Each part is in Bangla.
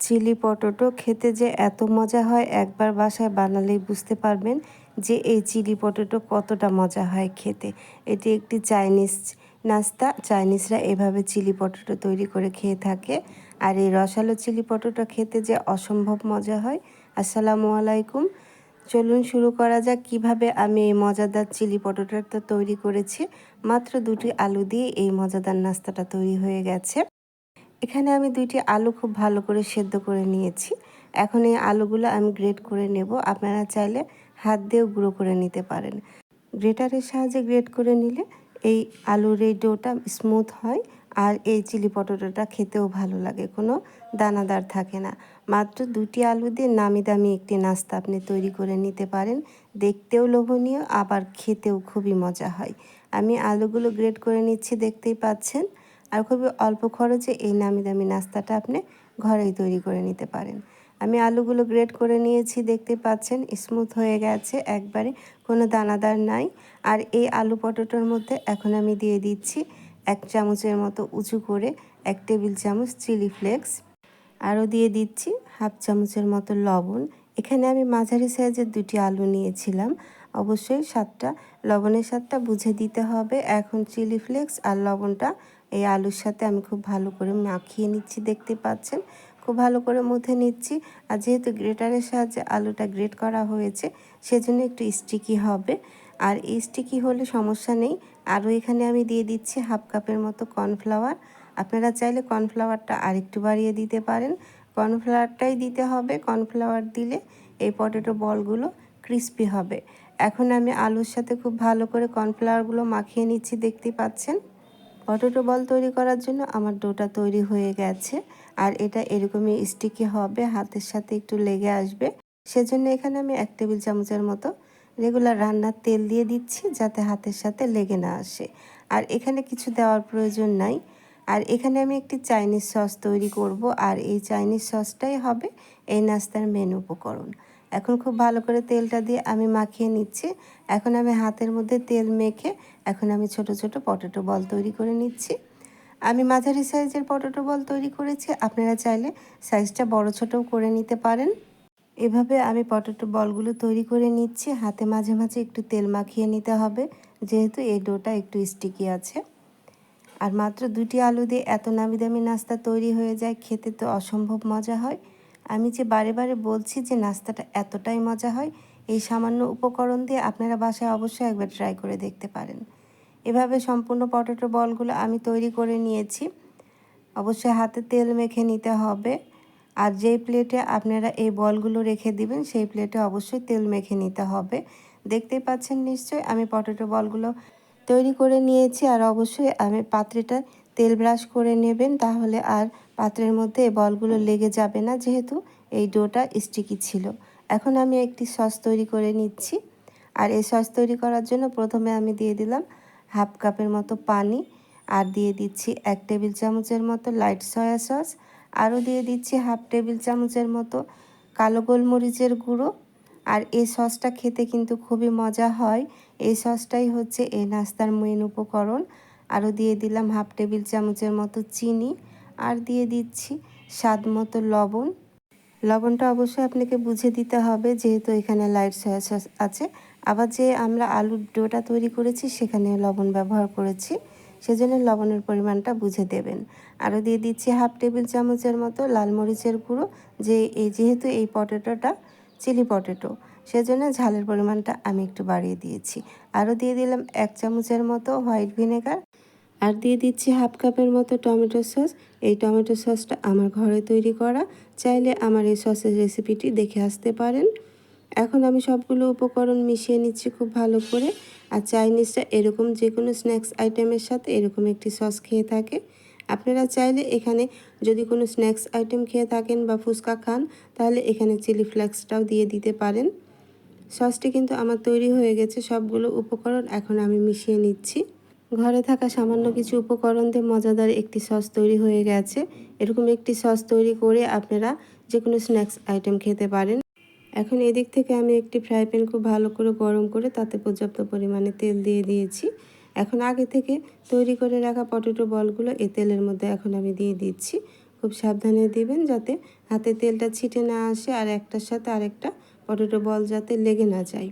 চিলি পটেটো খেতে যে এত মজা হয়, একবার বাসায় বানালেই বুঝতে পারবেন যে এই চিলি পটেটো কতটা মজা হয় খেতে। এটি একটি চাইনিজ নাস্তা, চাইনিজরা এভাবে চিলি পটেটো তৈরি করে খেয়ে থাকে। আর এই রসালো চিলি পটেটো খেতে যে অসম্ভব মজা হয়, আসসালামু আলাইকুম। চলুন শুরু করা যাক কীভাবে আমি এই মজাদার চিলি পটেটোটা তৈরি করেছি। মাত্র দুটি আলু দিয়ে এই মজাদার নাস্তাটা তৈরি হয়ে গেছে। এখানে আমি দুইটি আলু খুব ভালো করে সেদ্ধ করে নিয়েছি। এখন এই আলুগুলো আমি গ্রেট করে নেব। আপনারা চাইলে হাত দিয়েও গুঁড়ো করে নিতে পারেন। গ্রেটারের সাহায্যে গ্রেট করে নিলে এই আলুর এই ডোটা স্মুথ হয় আর এই চিলি পটেটোটা খেতেও ভালো লাগে। কোনো দানাদার থাকে না। মাত্র দুটি আলু দিয়ে নামি দামি একটি নাস্তা আপনি তৈরি করে নিতে পারেন। দেখতেও লোভনীয়, আবার খেতেও খুবই মজা হয়। আমি আলুগুলো গ্রেট করে নিচ্ছি, দেখতেই পাচ্ছেন। আর খুবই অল্প খরচে এই নামি দামি নাস্তাটা আপনি ঘরেই তৈরি করে নিতে পারেন। আমি আলুগুলো গ্রেট করে নিয়েছি, দেখতে পাচ্ছেন, স্মুথ হয়ে গেছে, একবারে কোনো দানাদার নাই। আর এই আলু পটেটোর মধ্যে এখন আমি দিয়ে দিচ্ছি এক চামচের মতো উঁচু করে এক টেবিল চামচ চিলি ফ্লেক্স। আরও দিয়ে দিচ্ছি হাফ চামচের মতো লবণ। এখানে আমি মাঝারি সাইজের দুটি আলু নিয়েছিলাম। অবশ্যই স্বাদটা, লবণের স্বাদটা বুঝে দিতে হবে। এখন চিলি ফ্লেক্স আর লবণটা এই আলুর সাথে আমি খুব ভালো করে মাখিয়ে নিচ্ছি, দেখতে পাচ্ছেন? খুব ভালো করে মুথে নিচ্ছি। আর যেহেতু গ্রেটারের সাহায্যে আলুটা গ্রেট করা হয়েছে, সেজন্য একটু স্টিকি হবে। আর এই স্টিকি হলে সমস্যা নেই। আরও এখানে আমি দিয়ে দিচ্ছি হাফ কাপের মতো কর্নফ্লাওয়ার আপনারা চাইলে কর্নফ্লাওয়ারটা আরেকটু বাড়িয়ে দিতে পারেন। কর্নফ্লাওয়ারটাই দিতে হবে। কর্নফ্লাওয়ার দিলে এই পটেটো বলগুলো ক্রিস্পি হবে। এখন আমি আলুর সাথে খুব ভালো করে কর্নফ্লাওয়ারগুলো মাখিয়ে নিচ্ছি, দেখতে পাচ্ছেন? পটেটো বল তৈরি করার জন্য আমার ডোটা তৈরি হয়ে গেছে। আর এটা এরকমই স্টিকি হবে, হাতের সাথে একটু লেগে আসবে। সেজন্য এখানে আমি এক টেবিল চামচের মতো রেগুলার রান্নার তেল দিয়ে দিচ্ছি যাতে হাতের সাথে লেগে না আসে। আর এখানে কিছু দেওয়ার প্রয়োজন নাই। আর এখানে আমি একটি চাইনিজ সস তৈরি করব। আর এই চাইনিজ সসটাই হবে এই নাস্তার মেন উপকরণ। এখন খুব ভালো করে তেলটা দিয়ে আমি মাখিয়ে নিচ্ছি। এখন আমি হাতের মধ্যে তেল মেখে এখন আমি ছোট ছোট পটেটো বল তৈরি করে নিচ্ছি। আমি মাঝারি সাইজের পটেটো বল তৈরি করেছি, আপনারা চাইলে সাইজটা বড় ছোটও করে নিতে পারেন। এভাবে আমি পটেটো বলগুলো তৈরি করে নিচ্ছি, হাতে মাঝে মাঝে একটু তেল মাখিয়ে নিতে হবে, যেহেতু এই ডোটা একটু স্টিকি আছে। আর মাত্র দুটি আলু দিয়ে এত নামি দামি নাস্তা তৈরি হয়ে যায়, খেতে তো অসম্ভব মজা হয়। আমি যে বারে বারে বলছি যে নাস্তাটা এতটাই মজা হয়, এই সামান্য উপকরণ দিয়ে আপনারা বাসায় অবশ্যই একবার ট্রাই করে দেখতে পারেন। এভাবে সম্পূর্ণ পটেটো বলগুলো আমি তৈরি করে নিয়েছি। অবশ্যই হাতে তেল মেখে নিতে হবে। আর যেই প্লেটে আপনারা এই বলগুলো রেখে দিবেন, সেই প্লেটে অবশ্যই তেল মেখে নিতে হবে। দেখতেই পাচ্ছেন নিশ্চয়ই আমি পটেটো বলগুলো তৈরি করে নিয়েছি। আর অবশ্যই আমি পাত্রেটা তেল ব্রাশ করে নেবেন, তাহলে আর পাত্রের মধ্যে বলগুলো লেগে যাবে না, যেহেতু এই ডোটা স্টিকি ছিল। এখন আমি একটি সস তৈরি করে নিচ্ছি। আর এই সস তৈরি করার জন্য প্রথমে আমি দিয়ে দিলাম হাফ কাপের মতো পানি আর দিয়ে দিচ্ছি এক টেবিল চামচের মতো লাইট সয়া সস। আরও দিয়ে দিচ্ছি হাফ টেবিল চামচের মতো কালো গোলমরিচের গুঁড়ো। আর এই সসটা খেতে কিন্তু খুবই মজা হয়। এই সসটাই হচ্ছে এই নাস্তার মেন উপকরণ। আরও দিয়ে দিলাম হাফ টেবিল চামচের মতো চিনি। আর দিয়ে দিচ্ছি স্বাদ মতো লবণ। লবণটা অবশ্যই আপনাকে বুঝে দিতে হবে যেহেতু এখানে লাইট সয়া সস আছে। আবার যে আমরা আলুর ডোটা তৈরি করেছি সেখানে লবণ ব্যবহার করেছি। সেজন্য লবণের পরিমাণটা বুঝে দেবেন। আরও দিয়ে দিচ্ছি হাফ টেবিল চামচের মতো লাল মরিচের গুঁড়ো, যে এই যেহেতু এই পটেটোটা চিলি পটেটো, সেজন্য ঝালের পরিমাণটা আমি একটু বাড়িয়ে দিয়েছি। আরও দিয়ে দিলাম এক চামচের মতো হোয়াইট ভিনেগার আর দিয়ে দিচ্ছি হাফ কাপের মতো টমেটো সস। এই টমেটো সসটা আমার ঘরে তৈরি করা। চাইলে আমার এই সসের রেসিপিটি দেখে আসতে পারেন। এখন আমি সবগুলো উপকরণ মিশিয়ে নিচ্ছি খুব ভালো করে। আর চাইনিজটা এরকম যে কোনো স্ন্যাক্স আইটেমের সাথে এরকম একটি সস খেয়ে থাকে। আপনারা চাইলে এখানে যদি কোনো স্ন্যাক্স আইটেম খেয়ে থাকেন বা ফুচকা খান, তাহলে এখানে চিলি ফ্লেক্সটাও দিয়ে দিতে পারেন। সসটি কিন্তু আমার তৈরি হয়ে গেছে, সবগুলো উপকরণ এখন আমি মিশিয়ে নিচ্ছি। ঘরে থাকা সামান্য কিছু উপকরণ দিয়ে মজাদার একটি সস তৈরি হয়ে গেছে। এরকম একটি সস তৈরি করে আপনারা যে কোনো স্ন্যাক্স আইটেম খেতে পারেন। এখন এদিক থেকে আমি একটি ফ্রাই প্যান খুব ভালো করে গরম করে তাতে পর্যাপ্ত পরিমাণে তেল দিয়ে দিয়েছি। এখন আগে থেকে তৈরি করে রাখা পটেটো বলগুলো এই তেলের মধ্যে এখন আমি দিয়ে দিচ্ছি। খুব সাবধানে দিবেন যাতে হাতে তেলটা ছিটে না আসে আর একটার সাথে আরেকটা পটেটো বল যাতে লেগে না যায়।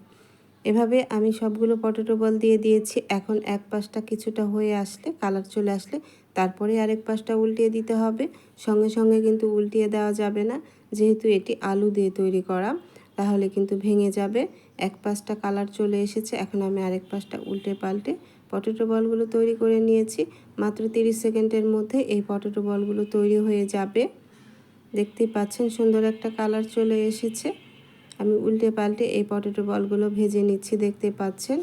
এভাবে আমি সবগুলো পটেটো বল দিয়ে দিয়েছি। এখন এক পাশটা কিছুটা হয়ে আসলে, কালার চলে আসলে, তারপরে আরেক পাশটা উল্টিয়ে দিতে হবে। সঙ্গে সঙ্গে কিন্তু উল্টিয়ে দেওয়া যাবে না, যেহেতু এটি আলু দিয়ে তৈরি করা, তাহলে কিন্তু ভেঙে যাবে। এক পাশটা কালার চলে এসেছে, এখন আমি আরেক পাশটা উল্টে পাল্টে পটেটো বলগুলো তৈরি করে নিয়েছি। মাত্র 30 সেকেন্ডের মধ্যে এই পটেটো বলগুলো তৈরি হয়ে যাবে। দেখতেই পাচ্ছেন সুন্দর একটা কালার চলে এসেছে। আমি উল্টে পাল্টে এই পটেটো বলগুলো ভেজে নিচ্ছি, দেখতে পাচ্ছেন?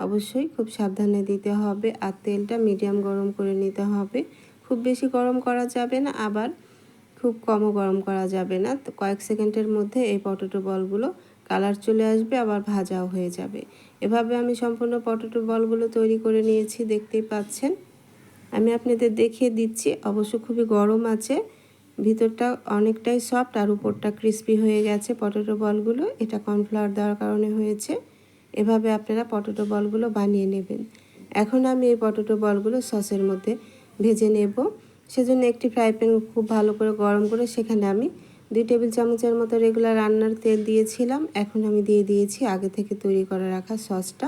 অবশ্যই খুব সাবধানে দিতে হবে আর তেলটা মিডিয়াম গরম করে নিতে হবে। খুব বেশি গরম করা যাবে না, আবার খুব কমও গরম করা যাবে না। তো কয়েক সেকেন্ডের মধ্যে এই পটেটো বলগুলো কালার চলে আসবে, আবার ভাজাও হয়ে যাবে। এভাবে আমি সম্পূর্ণ পটেটো বলগুলো তৈরি করে নিয়েছি, দেখতেই পাচ্ছেন? আমি আপনাদের দেখিয়ে দিচ্ছি, অবশ্য খুবই গরম আছে। ভিতরটা অনেকটাই সফট আর উপরটা ক্রিস্পি হয়ে গেছে পটেটো বলগুলো এটা কর্নফ্লাওয়ার দেওয়ার কারণে হয়েছে। এভাবে আপনারা পটেটো বলগুলো বানিয়ে নেবেন। এখন আমি এই পটেটো বলগুলো সসের মধ্যে ভেজে নেব। সেজন্য একটি ফ্রাই প্যান খুব ভালো করে গরম করে সেখানে আমি দুই টেবিল চামচের মতো রেগুলার রান্নার তেল দিয়েছিলাম। এখন আমি দিয়ে দিয়েছি আগে থেকে তৈরি করে রাখা সসটা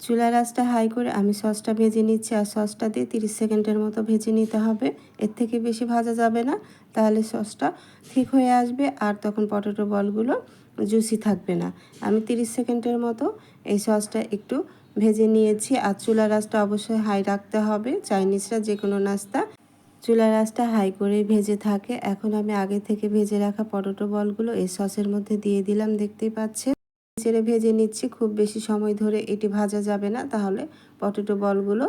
চুলার আঁচটা হাই করে আমি সসটা ভেজে নিচ্ছি আর সসটা দিয়ে তিরিশ সেকেন্ডের মতো ভেজে নিতে হবে। এর থেকে বেশি ভাজা যাবে না, তাহলে সসটা ঠিক হয়ে আসবে আর তখন পটেটো বলগুলো জুসি থাকবে না। আমি তিরিশ সেকেন্ডের মতো এই সসটা একটু ভেজে নিয়েছি আর চুলা আঁচটা অবশ্যই হাই রাখতে হবে। চাইনিজরা যে কোনো নাস্তা চুলা আঁচটা হাই করেই ভেজে থাকে। এখন আমি আগে থেকে ভেজে রাখা পটেটো বলগুলো এই সসের মধ্যে দিয়ে দিলাম, দেখতেই পাচ্ছে ছেড়ে ভেজে নিচ্ছি, খুব বেশি সময় ধরে এটি ভাজা যাবে না, তাহলে পটেটো বলগুলো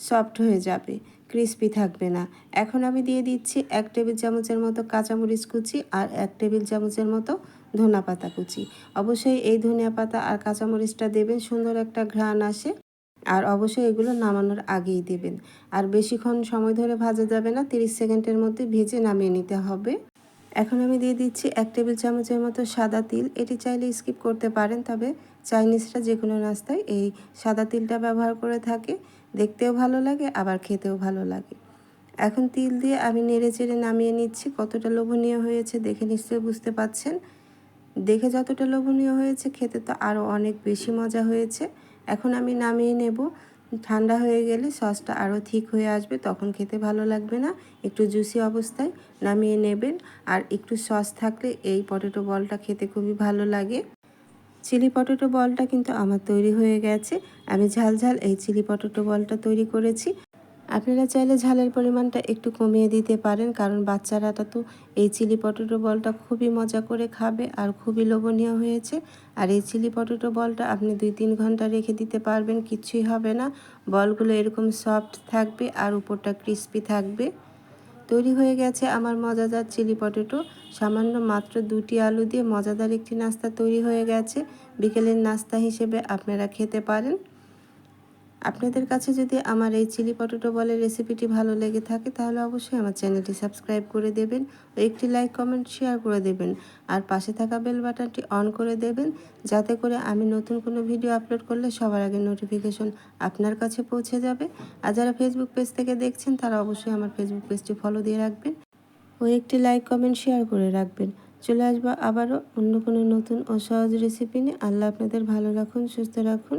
সফট হয়ে যাবে, ক্রিস্পি থাকবে না। এখন আমি দিয়ে দিচ্ছি এক টেবিল চামচের মতো কাঁচামরিচ কুচি আর এক টেবিল চামচের মতো ধনা পাতা কুচি। অবশ্যই এই ধনিয়া পাতা আর কাঁচামরিচটা দেবেন, সুন্দর একটা ঘ্রাণ আসে আর অবশ্যই এগুলো নামানোর আগেই দেবেন। আর বেশিক্ষণ সময় ধরে ভাজা যাবে না, তিরিশ সেকেন্ডের মধ্যে ভেজে নামিয়ে নিতে হবে। এখন আমি দিয়ে দিচ্ছি এক টেবিল চামচের মতো সাদা তিল। এটি চাইলে স্কিপ করতে পারেন, তবে চাইনিজরা যে কোনো নাস্তায় এই সাদা তিলটা ব্যবহার করে থাকে। দেখতেও ভালো লাগে, আবার খেতেও ভালো লাগে। এখন তিল দিয়ে আমি নেড়ে চেড়ে নামিয়ে নিচ্ছি। কতটা লোভনীয় হয়েছে দেখে নিশ্চয়ই বুঝতে পাচ্ছেন। দেখে যতটা লোভনীয় হয়েছে, খেতে তো আরও অনেক বেশি মজা হয়েছে। এখন আমি নামিয়ে নেব। ঠান্ডা হয়ে গেলে সসটা আরও ঠিক হয়ে আসবে, তখন খেতে ভালো লাগবে না। একটু জুসি অবস্থায় নামিয়ে নেবেন। আর একটু সস থাকলে এই পটেটো বলটা খেতে খুবই ভালো লাগে। চিলি পটেটো বলটা কিন্তু আমার তৈরি হয়ে গেছে। আমি ঝাল ঝাল এই চিলি পটেটো বলটা তৈরি করেছি। আপনারা চাইলে ঝালের পরিমাণটা একটু কমিয়ে দিতে পারেন, কারণ বাচ্চারা তো এই চিলি পটেটো বলটা খুবই মজা করে খাবে আর খুবই লোভনীয় হয়েছে। আর এই চিলি পটেটো বলটা আপনি দুই তিন ঘণ্টা রেখে দিতে পারবেন, কিছুই হবে না। বলগুলো এরকম সফট থাকবে আর উপরটা ক্রিস্পি থাকবে। তৈরি হয়ে গেছে আমার মজাদার চিলি পটেটো। সামান্য মাত্র দুটি আলু দিয়ে মজাদার একটি নাস্তা তৈরি হয়ে গেছে। বিকেলের নাস্তা হিসেবে আপনারা খেতে পারেন। আপনাদের কাছে যদি আমার এই চিলি পটেটো বলের রেসিপিটি ভালো লেগে থাকে, তাহলে অবশ্যই আমার চ্যানেলটি সাবস্ক্রাইব করে দেবেন ও একটি লাইক, কমেন্ট, শেয়ার করে দেবেন। আর পাশে থাকা বেল বাটনটি অন করে দেবেন, যাতে করে আমি নতুন কোনো ভিডিও আপলোড করলে সবার আগে নোটিফিকেশন আপনার কাছে পৌঁছে যাবে। আর যারা ফেসবুক পেজ থেকে দেখছেন, তারা অবশ্যই আমার ফেসবুক পেজটি ফলো দিয়ে রাখবেন ও একটি লাইক, কমেন্ট, শেয়ার করে রাখবেন। চলে আসব আবারও অন্য কোনো নতুন ও সহজ রেসিপি নিয়ে। আল্লাহ আপনাদের ভালো রাখুন, সুস্থ রাখুন।